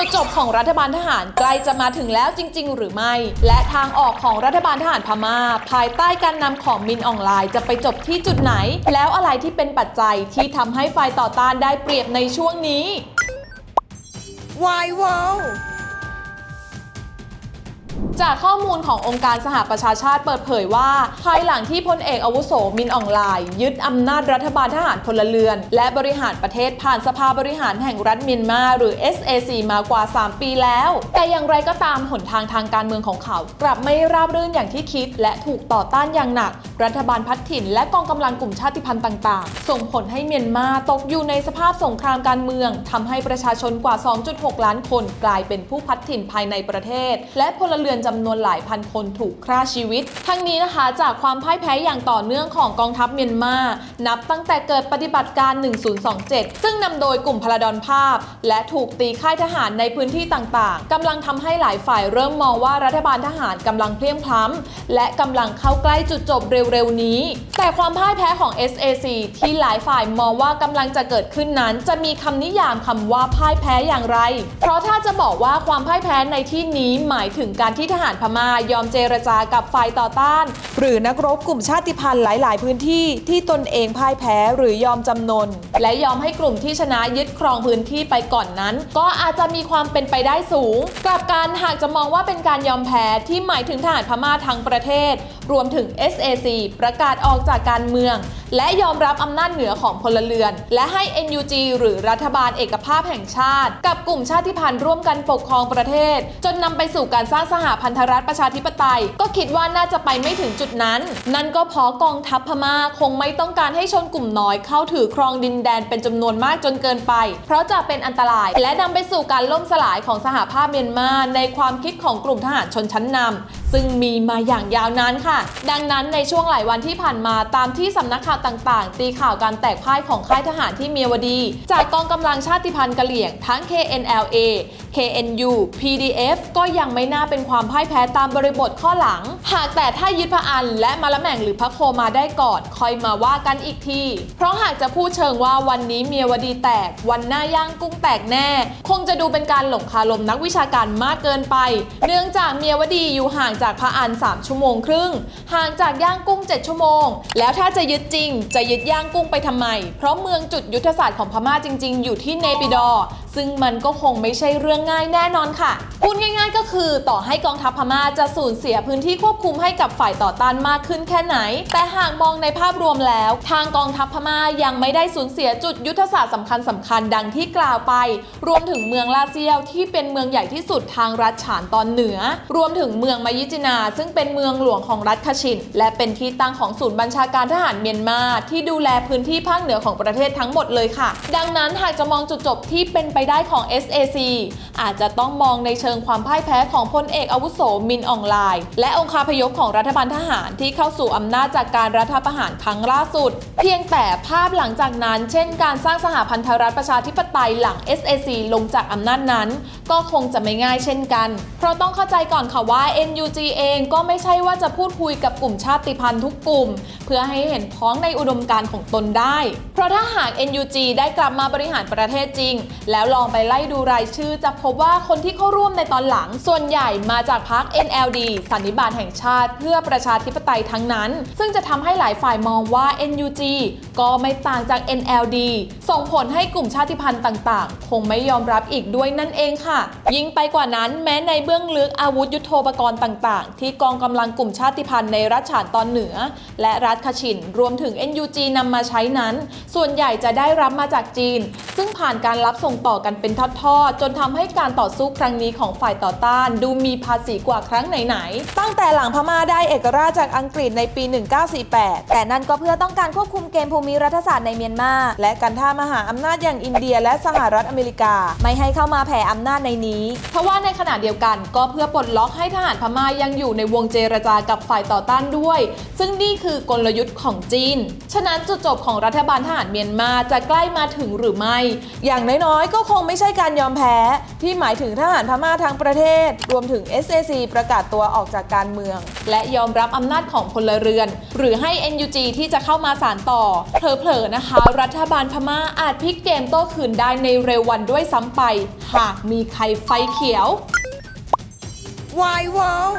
จุดจบของรัฐบาลทหารใกล้จะมาถึงแล้วจริง ๆ หรือไม่ และทางออกของรัฐบาลทหารพม่า ภายใต้การนำของมินออนไลน์จะไปจบที่จุดไหน แล้วอะไรที่เป็นปัจจัยที่ทำให้ฝ่ายต่อต้านได้เปรียบในช่วงนี้ Why World จากข้อมูลขององค์การสหประชาชาติเปิดเผยว่า ภายหลังที่พลเอกอาวุโสมินออนไลน์ ยึดอำนาจรัฐบาลทหารพลเรือน และบริหารประเทศผ่านสภาบริหารแห่งรัฐเมียนมา หรือ SAC มากว่า 3 ปีแล้ว แต่อย่างไรก็ตามหนทางทางการเมืองของเขา กลับไม่ราบรื่นอย่างที่คิด และถูกต่อต้านอย่างหนัก รัฐบาลพัดถิ่น และกองกำลังกลุ่มชาติพันธุ์ต่าง ๆ ส่งผลให้เมียนมาตกอยู่ในสภาพสงครามการเมืองทำให้ประชาชนกว่า 2.6 ล้านคน กลายเป็นผู้พัดถิ่นภายในประเทศ และพลเรือนจำนวนหลายพันคนถูกฆ่าชีวิต ทั้งนี้นะคะจากความพ่ายแพ้อย่างต่อเนื่องของกองทัพเมียนมา นับตั้งแต่เกิดปฏิบัติการ 1027 ซึ่งนำโดยกลุ่มพลดอนภาพ และถูกตีค่ายทหารในพื้นที่ต่างๆกำลังทำให้หลายฝ่ายเริ่มมองว่ารัฐบาลทหารกำลังเพลียงพล้ำและกำลังเข้าใกล้จุดจบเร็วๆนี้ แต่ความพ่ายแพ้ของ SAC ที่หลายฝ่ายมองว่ากำลังจะเกิดขึ้นนั้น จะมีคำนิยามคำว่าพ่ายแพ้อย่างไร เพราะถ้าจะบอกว่าความพ่ายแพ้ในที่นี้หมายถึงการที่ทหารพม่ายอมเจรจากับฝ่ายต่อต้าน หรือนักรบกลุ่มชาติพันธุ์หลาย ๆ พื้นที่ที่ตนเองพ่ายแพ้หรือยอมจำนน และยอมให้กลุ่มที่ชนะยึดครองพื้นที่ไปก่อนนั้น ก็อาจจะมีความเป็นไปได้สูง กลับกันหากจะมองว่าเป็นการยอมแพ้ที่หมายถึงทหารพม่าทั้งประเทศ รวมถึง SAC ประกาศออกจากการเมือง และยอมรับอำนาจเหนือของพลเรือน และให้ NUG หรือรัฐบาลเอกภาพแห่งชาติ กับกลุ่มชาติพันธุ์ร่วมกันปกครองประเทศ จนนำไปสู่การสร้างสหพันธรัฐประชาธิปไตย ก็คิดว่าน่าจะไปไม่ถึงจุดนั้น นั่นก็เพราะกองทัพพม่าคงไม่ต้องการให้ชนกลุ่มน้อยเข้าถือครองดินแดนเป็นจำนวนมากจนเกินไป เพราะจะเป็นอันตราย และนำไปสู่การล่มสลายของสหภาพเมียนมาในความคิดของกลุ่มทหารชนชั้นนำซึ่งมีมาอย่างยาวนานค่ะดังนั้นในช่วงหลายวันที่ผ่านมาตามที่สำนักข่าวต่างๆ ตีข่าวการแตกพ่ายของค่ายทหารที่เมียวดี จากกองกำลังชาติพันธุ์กะเหลี่ยง ทั้ง KNLA KNU PDF ก็ยังไม่น่าเป็นความพ่ายแพ้ตามบริบทข้อหลัง หากแต่ถ้ายึดพระอันและมาละแม่งหรือพระโคมาได้ก่อนคอยมาว่ากันอีกที เพราะหากจะพูดเชิงว่าวันนี้เมียวดีแตก วันหน้าย่างกุ้งแตกแน่ คงจะดูเป็นการหลงคาลมนักวิชาการมากเกินไป เนื่องจากเมียวดีอยู่ห่างจากพระอัน3ชั่วโมงครึ่งห่างจากย่างกุ้ง 7 ชั่วโมง แล้วถ้าจะยึดจริง จะยึดย่างกุ้งไปทำไม เพราะเมืองจุดยุทธศาสตร์ของพม่าจริง ๆ อยู่ที่เนปิดอร์ ซึ่งมันก็คงไม่ใช่เรื่องง่ายแน่นอนค่ะ พูดง่ายๆ ก็คือต่อให้กองทัพพม่าจะสูญเสียพื้นที่ควบคุมให้กับฝ่ายต่อต้านมากขึ้นแค่ไหน แต่หากมองในภาพรวมแล้ว ทางกองทัพพม่ายังไม่ได้สูญเสียจุดยุทธศาสตร์สำคัญสำคัญดังที่กล่าวไป รวมถึงเมืองลาเซียวที่เป็นเมืองใหญ่ที่สุดทางรัฐฉานตอนเหนือ รวมถึงเมืองมายิจินา ซึ่งเป็นเมืองหลวงของรัฐคาชิน และเป็นที่ตั้งของศูนย์บัญชาการทหารเมียนมาที่ดูแลพื้นที่ภาคเหนือของประเทศทั้งหมดเลยค่ะ ดังนั้นหากจะมองจุดจบที่เป็นไปได้ของ SAC อาจจะต้องมองในเชิงความพ่ายแพ้ของพลเอกอาวุโสมินอองไลน์และองคาพยพของรัฐบาลทหารที่เข้าสู่อำนาจจากการรัฐประหารครั้งล่าสุด เพียงแต่ภาพหลังจากนั้นเช่นการสร้างสหพันธรัฐประชาธิปไตยหลัง SAC ลงจากอำนาจนั้น ก็คงจะไม่ง่ายเช่นกัน เพราะต้องเข้าใจก่อนค่ะว่า NUG เองก็ไม่ใช่ว่าจะพูดคุยกับกลุ่มชาติพันธุ์ทุกกลุ่ม เพื่อให้เห็นพ้องในอุดมการณ์ของตนได้ เพราะถ้าหาก NUG ได้กลับมาบริหารประเทศจริง แล้วลองไปไล่ดูรายชื่อจะพบว่าคนที่เข้าร่วมในตอนหลังส่วนใหญ่มาจากพรรค NLD สันนิบาตแห่งชาติ เพื่อประชาธิปไตยทั้งนั้น ซึ่งจะทำให้หลายฝ่ายมองว่า NUG ก็ไม่ต่างจาก NLD ส่งผลให้กลุ่มชาติพันธุ์ต่างๆ คงไม่ยอมรับอีกด้วยนั่นเองค่ะ ยิ่งไปกว่านั้นแม้ในเบื้องลึกอาวุธยุโทโธปกรณ์ต่างๆ ที่กองกำลังกลุ่มชาติพันธุ์ในรัฐฉานตอนเหนือ และรัฐคาชินรวมถึง NUG นำมาใช้นั้น ส่วนใหญ่จะได้รับมาจากจีน ซึ่งผ่านการรับส่งต่อกันเป็นทอดๆจนทำให้การต่อสู้ครั้งนี้ของฝ่ายต่อต้านดูมีภาษีกว่าครั้งไหนๆ ตั้งแต่หลังพม่าได้เอกราชจากอังกฤษในปี 1948 แต่นั่นก็เพื่อต้องการควบคุมเกมภูมิรัฐศาสตร์ในเมียนมา และการท่ามหาอำนาจอย่างอินเดียและสหรัฐอเมริกา ไม่ให้เข้ามาแผ่อำนาจในนี้ เพราะว่าในขณะเดียวกันก็เพื่อปลดล็อกให้ทหารพม่ายังอยู่ในวงเจรจากับฝ่ายต่อต้านด้วย ซึ่งนี่คือกลยุทธ์ของจีน ฉะนั้นจุดจบของรัฐบาลทหารเมียนมาจะใกล้มาถึงหรือไม่ อย่างน้อยๆ ก็คงไม่ใช่การยอมแพ้ที่ที่หมายถึงทหารพม่าทั้งประเทศ รวมถึง SAC ประกาศตัวออกจากการเมือง และยอมรับอำนาจของพลเรือน หรือให้ NUG ที่จะเข้ามาสานต่อเผลอๆนะคะ รัฐบาลพม่าอาจพลิกเกมโต้คืนได้ในเร็ววันด้วยซ้ำไป หากมีใครไฟเขียว Why wow